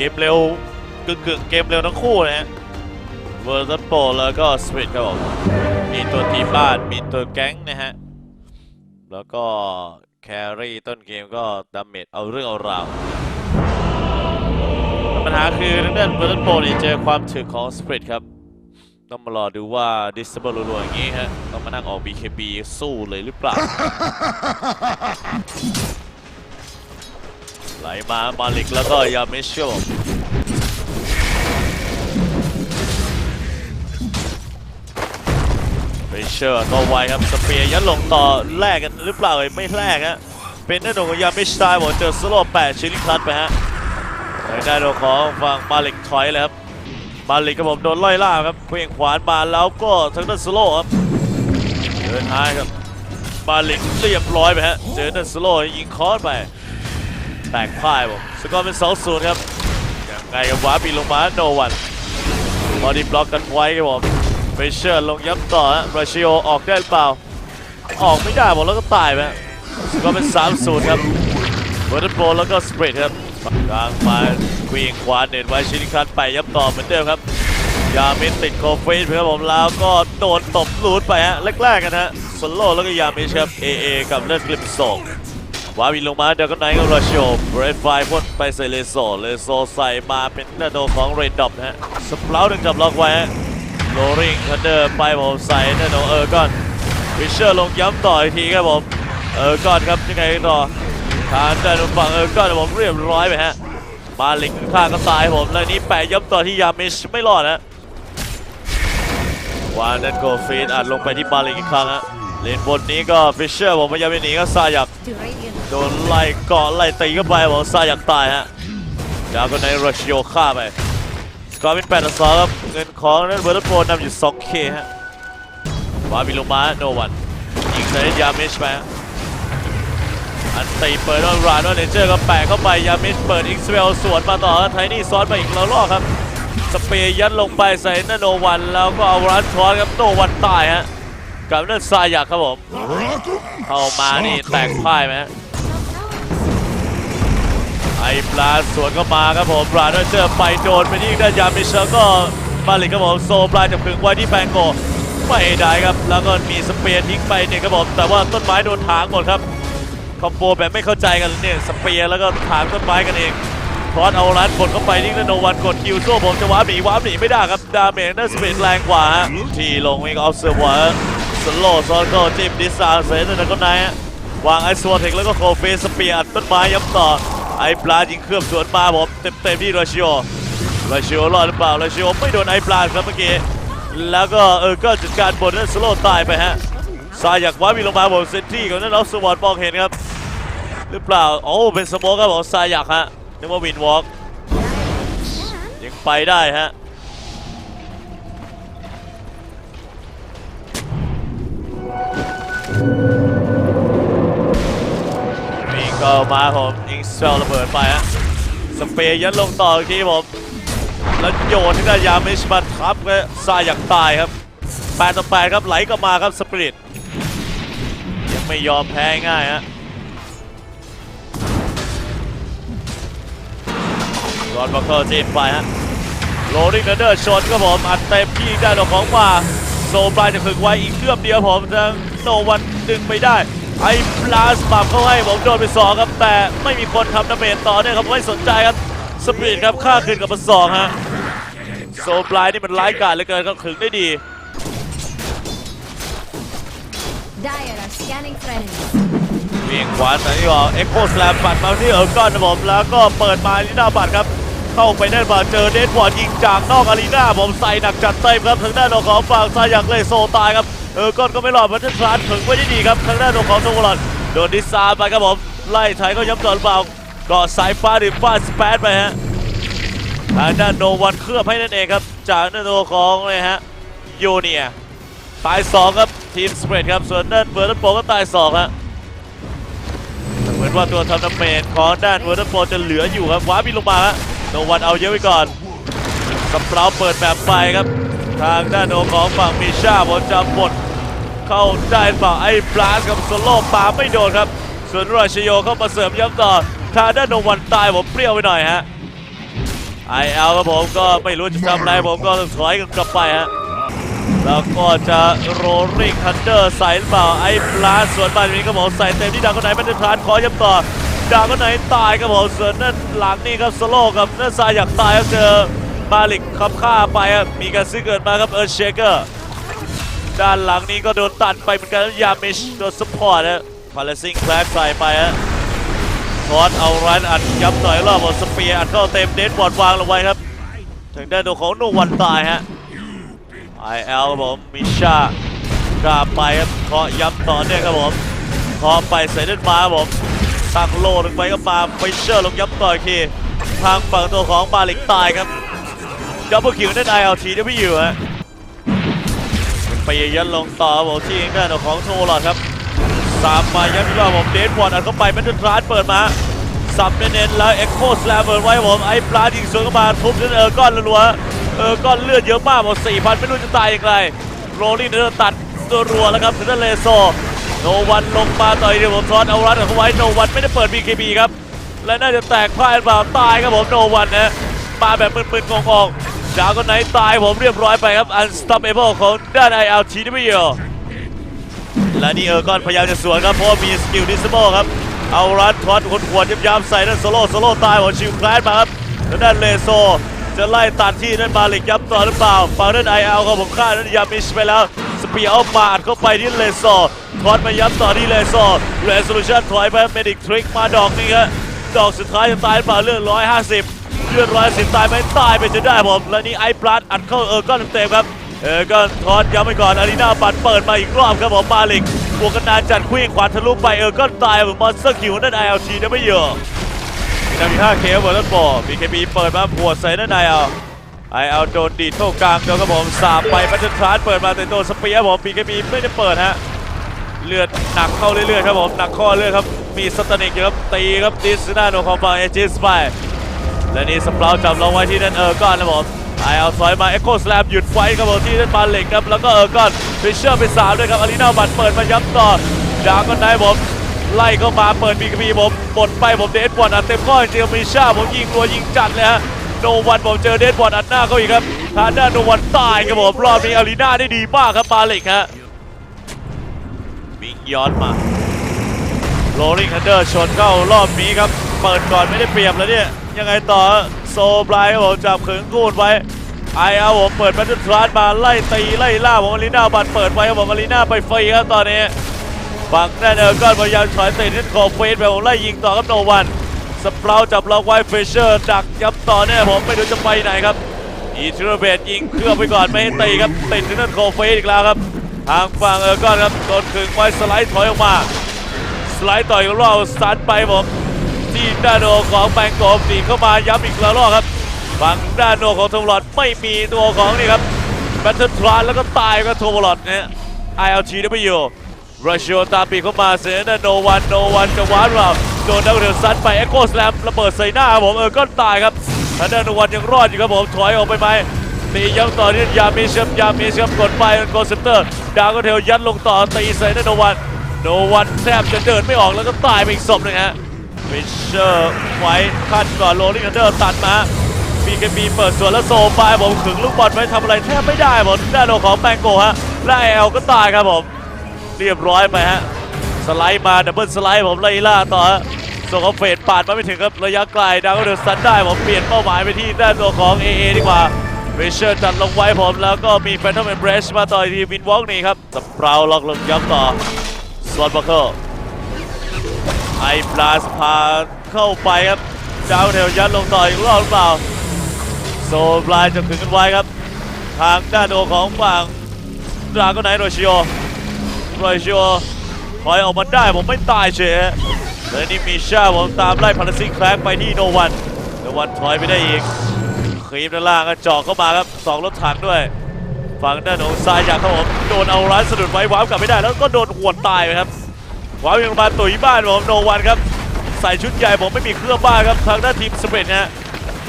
เกมเร็วกึ่งกึ่งๆเกมเร็วทั้งคู่นะฮะเวอร์ซัสโปแล้วก็สปิตครับผมมีตัวทีมบ้านมีตัวแก๊งนะฮะ แล้วก็แครี่ต้นเกมก็ดาเมจเอาเรื่องเอาราวปัญหาคือทางด้านเวอร์ซัสโปนี่เจอความถึกของสปิริตครับต้องมารอดูว่าดิสเบอร์รัวๆอย่างนี้ฮะต้องมานั่งออก BKB สู้เลยหรือเปล่า ไหลมามาลิกแล้วก็ยามิเชลเบเชอร์ก็ไวครับสเปียยัดลงต่อแลกกันหรือเปล่าเอ่ยไม่แลกฮะเป็นหน้าหนุ่มของยามิชตายบอกเจอสโลว์แปดชิลลิคลัตไปฮะในด้านของฝั่งมาลิกถอยเลยครับมาลิกกับผมโดนไล่ล่าครับเคว้งขวานมาแล้วก็ทางด้านสโลว์ครับเดินท้ายครับมาลิกเรียบร้อยไปฮะเจอด้านสโลว์ยิงคอร์สไป แตกพ่ายผมสกอร์เป็น2 0ครับยังไงกับวาปีลงมาโนวันบอดี้บล็อกกันไว้ครับผมเฟเชอร์ลงย้ำต่อฮะราชิโอออกได้หรือเปล่า ออกไม่ได้บอกแล้วก็ตายไปสกอร์เป็น3 0ครับเวอร์ดโปรแล้วก็สปรดครับกลางมาควีงขวาเน็ตไว้ชิลิคันไปย้ำต่อเหมือนเดิมครับยามิติดโคฟีดครับผมแล้วก็โดนตบลูดไปฮะแรกๆกันฮะสโลแล้วก็ยามิครับเอเอกับเลือดกลิมโซง วาวินลงมาเดียวก็ไนกับราชโอเบรดไฟพ่นไปใส่เลโซเลโซใส่มาเป็นหน้าโดของเรนดอปนะฮะสปลาวดึงจับล็อกไว้โรริงทันเดอร์ไปผมใส่หน้าโดเออร์กอนวิเชอร์ลงย้ำต่ออีกทีครับผมเออร์กอนครับยังไงต่อทางด้านฝั่งเออร์กอนผมเรียบร้อยไปฮะมาลิงข้างก็ตายผมแล้วนี้แปะย้ำต่อที่ยามิชไม่รอดนะวานนันโกฟีดอัดลงไปที่มาลิงอีกครั้งฮะ เลนบนนี้ก็ฟิชเชอร์ผมพยายามจะหนีก็ซายักโดนไล่เกาะไล่ตีเข้าไปบอกซาอยากตายฮะดาวก็ในรัชโยฆ่าไปสกอร์เป็น8ต่อ2ครับเงินของนั้นเวอร์โปรนำอยู่ 2K ฮะวาบิลงมาโนวันยิงใส่ยามิชไปฮะอันตีเปิดด้วยรานด้วยเนเจอร์ก็แปะเข้าไปยามิชเปิดอิกซ์เวลสวนมาต่อไทนี่ซ้อนมาอีกแล้วรอบครับสเปย์ยัดลงไปใส่นโนวันแล้วก็เอารันทอนครับโนวันตายฮะ กับนั่นซายักครับผมเข้ามานี่แตกพ่ายไหมฮะไอ้ปลาสวนเข้ามาครับผมปลาด้วยเจอไปโดนไปที่ด้านยามิเชลก็มาลิกครับผมโซปลาจะพึงไว้ที่แบงโกไม่ได้ครับ แล้วก็มีสเปียร์ทิ้งไปเนี่ยครับผมแต่ว่าต้นไม้โดนถางหมดครับคอมโบแบบไม่เข้าใจกันเนี่ยสเปียร์แล้วก็ถางต้นไม้กันเองคอสเอารันกดเข้าไปที่โนวันกดคิวโซ่ผมจะว้าร์ปหนีว้าร์ปหนีไม่ได้ครับดาเมจน่าสเปียร์แรงกว่าฮะที่ลงเองเอาเซอร์วอร์ สโลซอนก็จิ้มดิสานเซนแล้วก็ไนฮะวางไอซัวเทคแล้วก็โคเฟสเปียร์ต้นไม้ย้ำต่อ ไอปลายิงเคลื่อบสวนมาผมเต็มเต็มๆที่ราชิโอราชิโอรอดหรือเปล่าราชิโอไม่โดนไอปลาครับเมื่อกี้ แล้วก็เออก็จัดการบนนั้นสโลตายไปฮะซาอยากว่ามีลงมาบนเซนที่ของนั้นเอาสวอตมองเห็นครับ หรือเปล่าโอ้เป็นสโมกครับผมซาอยากฮะนึกว่าวินวอล์กยังไปได้ฮะ มีก็มาผมยิงเซลระเบิดไปฮะสเปรย์ยัดลงต่ออีกทีผมแล้วโยนที่ได้ยามิชมาทับก็ซาอยากตายครับ8ต่อ8ครับไหลกลับมาครับสปริตยังไม่ยอมแพ้ง่ายฮะรอนบัคเกอร์จีนไปฮะโรลิงเดอร์ชนครับผมอัดเต็มที่ได้ดอกของมา โซปลายจะถึงไว้อีกเครื่องเดียวผมทางโนวันดึงไม่ได้ ไอ้ปลาสปับเข้าให้ผมโดนไปสองครับ แต่ไม่มีคนทำดาเมจต่อเนี่ยครับไม่สนใจครับสปริตครับฆ่าคืนกับมาสองฮะโซปลายนี่มันร้ายกาจเหลือเกินก็ขึงได้ดี Dire are scanning friends. เวียงขวาสันนิวาเอ็กโคสแลมปัดมาที่เอิร์กอนนะผมแล้วก็เปิดมาลีน่าบัตครับ เข้าไปได้มาเจอเดนบอร์ดยิงจากนอกอารีนาผมใส่หนักจัดเต็มครับทางด้านของฝั่งซายักเลยโซตายครับเออร์กอนก็ไม่รอดพัชทรานถึงไว้ได้ดีครับทางด้านของโนวลอนโดนดิซาไปครับผมไล่ไทยก็ย้ำต่อหรือเปล่าก็สายฟ้าดิฟ้าสเปซไปฮะทางด้านโนวันเคลือบให้นั่นเองครับ จากด้านตัวของเลยฮะยูเนียตาย2ครับทีมสเปรดครับส่วนด้านเวอร์ตันโปก็ตาย2ฮะเหมือนว่าตัวทำดาเมจของด้านเวอร์ตันโปจะเหลืออยู่ครับว้าบินลงมาฮะ โนวันเอาเยอะไว้ก่อนสเปราเปิดแบบไปครับ ทางด้านโนของฝั่งมิชาบอลจะบดเข้าได้เปล่าไอ้บลาสกับโซโล่ปาไม่โดนครับ ส่วนราชโยเข้ามาเสริมย้ำต่อทางด้านโนวันตายผมเปรี้ยวไปหน่อยฮะไอเอลครับผมก็ไม่รู้จะทำอะไรผมก็ต้องถอยกลับไปฮะแล้วก็จะโรลิ่งฮันเดอร์ใส่หรือเปล่าไอ้ปลาสสวนมาแบบนี้ครับผมใส่เต็มที่ดาวก็ไหนมันจะพลานขอย้ำต่อ ดาวก็ไหนตายครับผมส่วนนั่นหลังนี่ครับสโลกับนั่นซายอยากตายครับเจอมาลิกขับฆ่าไปครับมีการซื้อเกิดมาครับเอิร์เชเกอร์ด้านหลังนี้ก็โดนตัดไปเหมือนกันยามิชโดนสปอร์ตฮะพาเลซิงแคลกใส่ไปฮะทอดเอารันอัดย้ำหน่อยรอบหมดสเปียร์อัดเข้าเต็มเดนบอดวางลงไว้ครับถึงได้ตัวของโนวันตายฮะไอเอลครับผมมิชากล้าไปครับเคาะย้ำต่อเนื่องครับผมเคาะไปใส่เล่นมาครับผม ตั้งโลลงไปก็มาไฟเชอร์ลงย้ำต่ออีกทีทางฝั่งตัวของบาลิกตายครับดับเบิลคิวนั่นไอเอลทีได้ไม่อยู่ฮะไปยันลงต่อบผมที่ด้านของโทลอดครับสามมาย้ำที่ว่าผมเดนบอลอัดเข้าไปแมนเทนทรานเปิดมาสับเน้นๆแล้วเอ็กโคสแลมเปิดไว้ผมไอ้ปลายิงสวนเข้ามาทุบจนเออก้อนรัวเออก้อนเลือดเยอะมากหมด4,000ไม่รู้จะตายอย่างไรโรลลิ่งเดินตัดตัวรัวแล้วครับถึงด้านเลโซ โนวันลงมาต่อยเดียวผมทอนเอารัดเอาไว้โนวันไม่ได้เปิด BKB ครับ และน่าจะแตกพ่ายเปล่าตายครับผมโนวันนะมาแบบมึนๆงงๆดาวก็ไหนตายผมเรียบร้อยไปครับ Unstoppable ของด้าน ILTW และนี่เออร์กอนพยายามจะสวนครับเพราะมีสกิลดิสโบครับเอารัดทอดคนขวดย้ำๆใส่นั่นโซโล่โซโล่ตายหมดชิวคลาสมาครับแล้วด้านเลโซจะไล่ตัดที่นั่นมาลิกย้ำต่อหรือเปล่าฝั่งนั้นไอเอลครับผมฆ่านั่นยามิชไปแล้ว เปียร์เอามาดเข้าไปที่เลโซทอดมาย้ำต่อที่เลโซเรสโซลูชันถอยไปเมดิกทริกมาดอกนี้ครับดอกสุดท้ายจะตายเปล่าเลือด150เลือดร้อยสิบตายไหมตายไปจนได้ผม และนี่ไอ้ปลัดอัดเข้าเออร์ก้อนเต็มครับ เออร์ก้อนทอดย้ำไปก่อนอารีนาบัตรเปิดมาอีกรอบครับผมมาลิกบวกกันนานจัดคลื่องขวาทะลุไปเออร์ก้อนตายผมมอนสเตอร์คิวนั่นไอเอลทีได้ไม่เยอะมีนามี5เคเวิร์ดบอลบีเคบีเปิดมาหัวใส่นั่นไอเอล ไอเอลโดนดีดเข้ากลางเดียวครับผมสาบไปแมตเตอร์ทรานเปิดมาแต่โดนสเปียร์ผมบีเคบีไม่ได้เปิดฮะเลือดหนักเข้าเรื่อยๆครับผมหนักข้อเลือดครับมีสตานิกอยู่ครับตีครับดิสนาโนของฝั่งเอจิสไปและนี่สเปราจับลงไว้ที่นั่นเออร์ก้อนนะผมไอเอลถอยมาเอ็กโคสแลมหยุดไฟครับผมที่นั่นบาเหล็กครับแล้วก็เออร์ก้อนฟิชเชอร์ไปสามด้วยครับอารีนาบัตเปิดมาย้ำต่อดาก็ได้ผมไล่เข้ามาเปิดบีกบีผมบดไปผมเดดบอลอัดเต็มข้อจริงมีชาผมยิงรัวยิงจัดเลยฮะ โนวันผมเจอเดดบอลอัดหน้าเขาอีกครับทางด้านโนวันตายครับผมรอบนี้อารีนาได้ดีมากครับบาเล็กฮะวิ่งย้อนมาโรลลิงฮันเดอร์ชนเข้ารอบนี้ครับ เปิดก่อนไม่ได้เปรียบแล้วเนี่ย ยังไงต่อโซบลายครับผมจับขึงกูดไว้ไอเอาผมเปิดแบทเทิลทรานมาไล่ตีไล่ล่าผมอารีนาบัตเปิดไว้ครับผมอารีนาไปฟรีครับตอนนี้ฝั่งนั่นเออร์ก็พยายามถอยเตะที่คอเฟสไปผมไล่ยิงต่อครับโนวัน สเปราจับล็อกไว้เฟเชอร์ดักยับต่อเนี่ยผมไม่รู้จะไปไหนครับอีทรเบตยิงเครื่องไปก่อนไม่ให้ตีครับติดที่นั่นโคเฟสอีกแล้วครับ ทางฝั่งเออร์ก็ครับโดนขึงไว้สไลด์ถอยออกมา สไลด์ต่อยกับรอบสตันไปผมที่ด้านโนของแบงโกบดีเข้ามาย้ำอีกแล้วรอบครับฝั่งด้านโนของทงหลอดไม่มีตัวของนี่ครับแบทเทิลทรานแล้วก็ตายก็โทงหลอดเนี่ย ILT ได้ไปอยู่รัชโอตาปีเข้ามาเสนโนวันโนวันจะวานเรา โดนดักเดือดซัดไปเอ็กโกสแลมระเบิดใส่หน้าผมเออก็ตายครับทางด้านโนวันยังรอดอยู่ครับผมถอยออกไปไหมตีย้ำต่อที่ยามิชครับยามิชครับกดไปโกเซนเตอร์ดาวก็เทลยัดลงต่อตีใส่ด้านโนวันโนวันแทบจะเดินไม่ออกแล้วก็ตายไปอีกศพนึงฮะฟิชเชอร์ไว้ขั้นก่อนโรลิ่งอันเดอร์ตัดมาบีเคบีเปิดสวนแล้วโซไปผมขึงลูกบอลไว้ทำอะไรแทบไม่ได้ผมด้านโนของแบงโกฮะและเอลก็ตายครับผม เรียบร้อยไปฮะ สไลด์มาดับเบิลสไลด์ผมไล่ล่าต่อฮะ ส่งเขาเฟดปาดมาไม่ถึงครับระยะไกลดาวก็เดินซันได้ผมเปลี่ยนเป้าหมายไปที่ด้านตัวของ AA ดีกว่าเวเชอร์จัดลงไว้ผมแล้วก็มีแฟนทอมเอมเบรชมาต่ออีกทีวินวอล์กนี่ครับสเปราล็อกลงย้ำต่อสวอนบัคเคิลไอปลาสพาเข้าไปครับดาวเทลยัดลงต่ออีกรอบหรือเปล่าโซบลายจะถึงกันไว้ครับ ทางด้านโดของฝั่งดราก็ไหนโรชิโอโรชิโอถอยออกมาได้ผมไม่ตายเฉย แล้วนี่มีชาผมตามไล่พาราซิงแคลกไปที่โนวันโนวันถอยไปได้อีกครีมด้านล่างก็เจาะเข้ามาครับสองรถถังด้วยฝั่งด้านของซ้ายจากครับผมโดนเอาร้านสะดุดไว้ว้าวกลับไม่ได้แล้วก็โดนหวดตายไปครับว้าวยังมาตุ๋ยบ้านผมโนวันครับใส่ชุดใหญ่ผมไม่มีเครื่องบ้านครับทางด้านทีมสเปนนะฮะ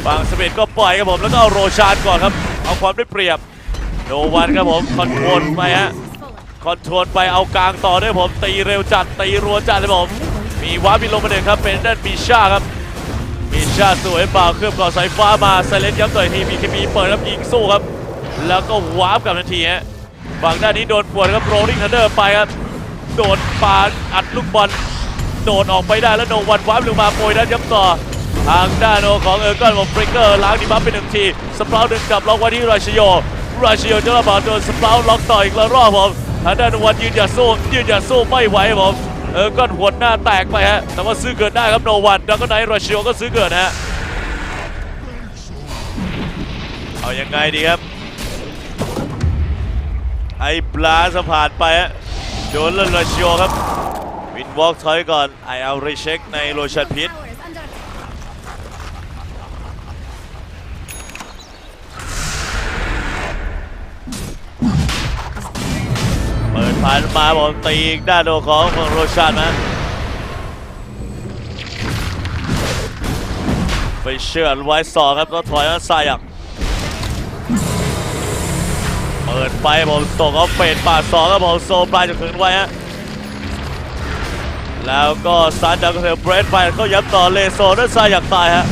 ฝั่งสเปนก็ปล่อยครับผมแล้วก็เอาโรชานก่อนครับเอาความได้เปรียบโนวันครับผมคอนโทรลไปฮะคอนโทรลไปเอากลางต่อด้วยผมตีเร็วจัดตีรัวจัดเลยผม มีว้าบินลงมาหนึ่งครับเป็นด้านมีชาครับมีชาสวยเปล่าเคลือบก่อสายฟ้ามาไซเลนย้ำต่อยทีมีเคมีเปิดรับยิงสู้ครับ แล้วก็วาร์ปกับทันทีฮะฝั่งด้านนี้โดนปวดครับโรลลิ่งทันเดอร์ไปครับโดนปาอัดลูกบอลโดดออกไปได้แล้วโนวันวาร์ปลงมาโปรยด้านย้ำต่อทางด้านโอของเออร์กอนของฟริกเกอร์ล้างดีบัฟไปหนึ่งทีสเปราดึงกลับล็อกไว้ที่ราชโยราชโยจะระบาดโดนสเปราล็อกต่ออีกแล้วรอบผมทางด้านโนวันยืนหยัดสู้ยืนหยัดสู้ไม่ไหวครับผม เออก้อนหัวหน้าแตกไปฮะ แต่ว่าซื้อเกิดได้ครับโนวันแล้วก็ไนท์ราชโยก็ซื้อเกิดฮะ เอายังไงดีครับ ไอ้ปลาสะพานไปฮะ โดนเล่นราชโยครับ วินวอล์กถอยก่อน ไอเอารีเช็คในโรชันพิษ ผ่านมาบอกตีอีกด้านโดของของโรชันนะไปเชื่อไว้สองครับก็ถอยมาซายักเปิดไปบอกส่งเอาเฟดปาดสองครับบอกโซปลายจะถึงไว้ฮะแล้วก็ซันดักเทลเบรดไปเขาย้ำต่อเลโซด้วยซายักตายฮะ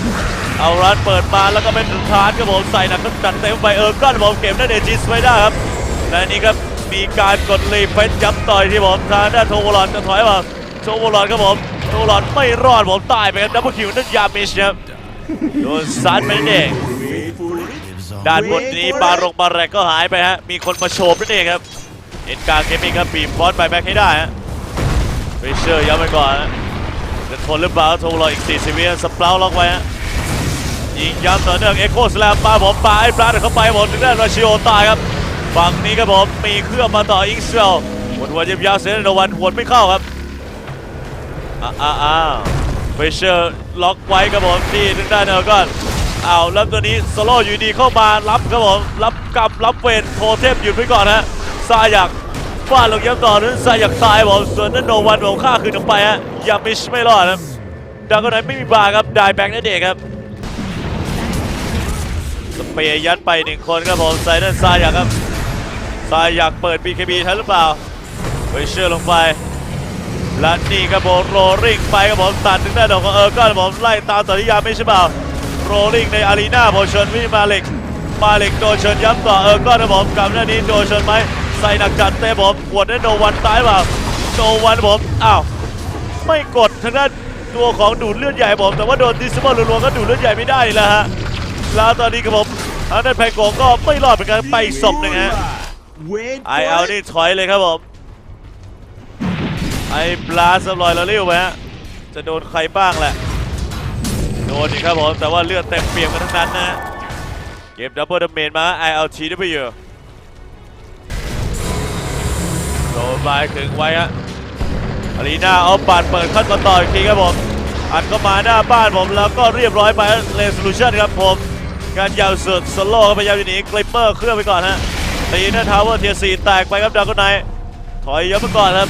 เอารันเปิดมาแล้วก็เป็นทานครับผมใส่หนักก็จัดเต็มไปเออร์ก้อนผมเก็บได้เดจิสไว้ได้ครับและนี่ครับ มีการกดรีเฟซย้ำต่อยที่ผมทางด้านโทโวลอนจะถอยมาโทโวลอนครับผมโทโวลอนไม่รอดผมตายไปครับดับเบิลคิวนั่นยามิชครับโดนซัดไปนั่นเองด้านบนนี้บารงบาแรกก็หายไปฮะมีคนมาโชว์นั่นเองครับเอ็นการเกมมิ่งครับบีบบอสไปแบ็คให้ได้ฮะฟิชเชอร์ย้ำไปก่อนจะทนหรือเปล่าโทโวลอนอีก40วิสเปราล็อกไว้ฮะยิงย้ำต่อเนื่องเอ็กโคสแลมปาผมปาไอ้ปลาเดินเข้าไปผมดถึงได้ราชิโอตายครับ ฝั่งนี้ครับผมมีเครื่องมาต่ออิงเวลหวหัวยิบยาวเซนโนวันหวไม่เข้าครับอ้าวอ้าวเฟเชอร์ล็อกไว้ครับผมที่ทางด้านเนอร์ก่อนอ้าวแล้วตัวนี้โซโล่อยู่ดีเข้ามารับครับผมรับกลับรับเวนโทเทมหยุดไว้ก่อนฮะซายักฟาดลงย้ำต่อนั้นซายักตายผมส่วนนั้นโนวันผมฆ่าคืนออกไปฮะยามิชไม่รอดครับดาวก็ไหนไม่มีบาร์ครับได้แบงค์นั่นเองครับสเปย์ยัดไปหนึ่งคนครับผมไซเดนซายักครับ ซายอยากเปิด BKB ทันหรือเปล่าเวเชอร์ลงไปและนี่ครับผมโรลลิงไปครับผมตัดถึงได้ดอกของเออร์ก็ผมไล่ตามต่อที่ยาไม่ใช่เปล่าโรลลิงในอารีนาผมเชิญวิมาเล็กมาเล็กโดนเชิญย้ำต่อเออร์ก็ครับผมกับหน้านี้โดนเชิญไหมใส่หนักจัดเต้ผมปวดได้โนวันตายเปล่าโนวันผมอ้าวไม่กดทางด้านตัวของดูดเลือดใหญ่ผมแต่ว่าโดนดิสเบอร์รัวๆก็ดูดเลือดใหญ่ไม่ได้แล้วฮะแล้วตอนนี้ครับผมทางด้านแพงโกงก็ไม่รอดเหมือนกันไปอีกศพหนึ่งฮะ Wait ไอเอานี่ถอยเลยครับผม ไอปลาสลอยแล้วเรียวไปฮะ จะโดนใครบ้างแหละ โดนอีกครับผม แต่ว่าเลือดเต็มเปี่ยมกันทั้งนั้นนะฮะเก็บดับเบิลดาเมจมาไอเอาทีได้ไปเยอะโดนไปถึงไว้ฮะอารีนาเอาปัดเปิดขั้นมาต่ออีกทีครับผมอัดเข้ามาหน้าบ้านผมแล้วก็เรียบร้อยไปเลส o ลูชันครับผม การยาวสุดสโลว์พยายามจะหนีกลิปเปอร์เคลื่อนไปก่อนฮะ ตีหน้าทาวเวอร์เทียร์แตกไปครับดาวก็ไนถอยยับไปก่อนครับ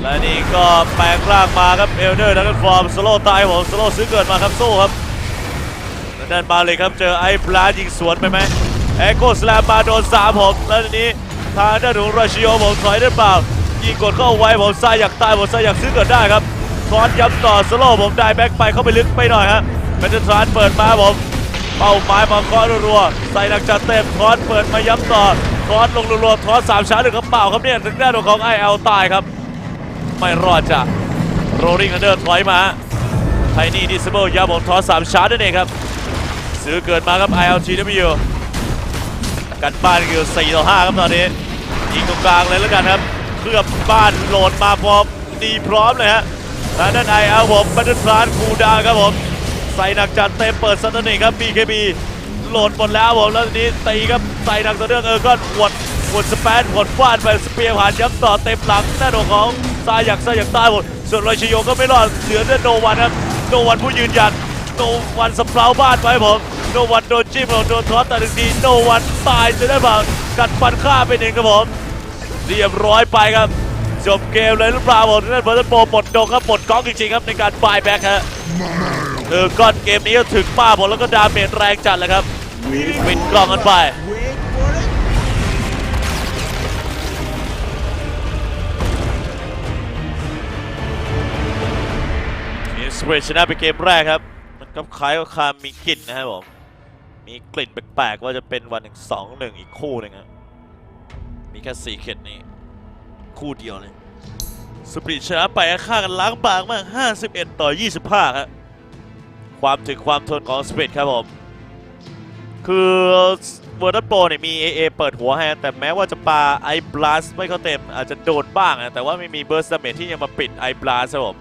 และนี่ก็แปลงร่างมาครับเอลเดอร์ดักฟอร์มสโลตายผมสโลซื้อเกิดมาครับสู้ครับแล้วด้านมาเลยครับเจอไอ้ปลายิงสวนไปไหมเอ็กโกสแลมมาโดนสามผมแล้วทีนี้ทางด้านของราชิโอผมถอยได้เปล่ายิงกดเข้าไว้ผมซายอยากตายผมซายอยากซื้อเกิดได้ครับทอนย้ำต่อสโลผมได้แบ็คไปเข้าไปลึกไปหน่อยฮะเป็นทรานเปิดมาผม เป้าหมายมาเคาะรัวใส่หนักจัดเต็มทอนเปิดมาย้ำต่อทอนลงรัวๆทอนสามชั้นหนึ่งกระเป๋าครับเนี่ยถึงด้านของไอเอลตายครับ ไม่รอดจ้ะโรลิงอันเดอร์ถอยมาไทนี่ดิสเบิลยาบงทอนสามชั้นนั่นเองครับซื้อเกิดมาครับ ILGW กันบ้านคือ4ต่อ5ครับตอนนี้ยิงตรงกลางเลยแล้วกันครับเคลือบบ้านโหลดมาพร้อมดีพร้อมเลยฮะแล้วด้านไอเอลผมบัตเตอร์ทรานคูดาครับผม ใส่หนักจัดเต็มเปิดซัตเอร์นิกครับ BKB โหลดหมดแล้วผมแล้วทีนี้ตีครับใส่หนักต่อเนื่องเออก็หวดหวดสเปนหวดฟาดไปสเปียร์ผ่านย้ำต่อเต็มหลังหน้าดวของซายักซายักตายหมดส่วนรอยชโยก็ไม่รอดเหลือแต่โนวันครับโนวันผู้ยืนหยัดโนวันสเปราบ้านไว้ผมโนวันโดนจิ้มโดนทอสแต่ถึงทีโนวันตายจะได้เปล่ากัดฟันฆ่าไปหนึ่งครับผมเรียบร้อยไปครับจบเกมเลยหรือเปล่าผมนั่นเบอร์ตโปรหมดดงครับหมดก๊อกจริงๆครับในการบายแบ็คฮะ เออก้อนเกมนี้ก็ถึงมาผมแล้วก็ดาเมจแรงจัดเลยครับปิดกล้องกันไปอินสเปรชนะไปเกมแรกครับ มันก็คล้ายกับคามีกลิ่นนะครับผม มีกลิ่นแปลกๆว่าจะเป็นวันหนึ่งสองหนึ่งอีกคู่หนึ่งครับมีแค่สี่เข็ดนี่คู่เดียวเลยสปริตชนะไปฆ่ากันล้างบางมาก 51 ต่อ 25ครับ ความถึงความทนของสปิดครับผม คือเวอร์ดันโปรเนี่ยมี AA เปิดหัวให้แต่แม้ว่าจะปาไอบลัสไม่เข้าเต็มอาจจะโดนบ้างนะแต่ว่าไม่มีเบอร์สเมทที่ยังมาปิดไอบลัสครับผม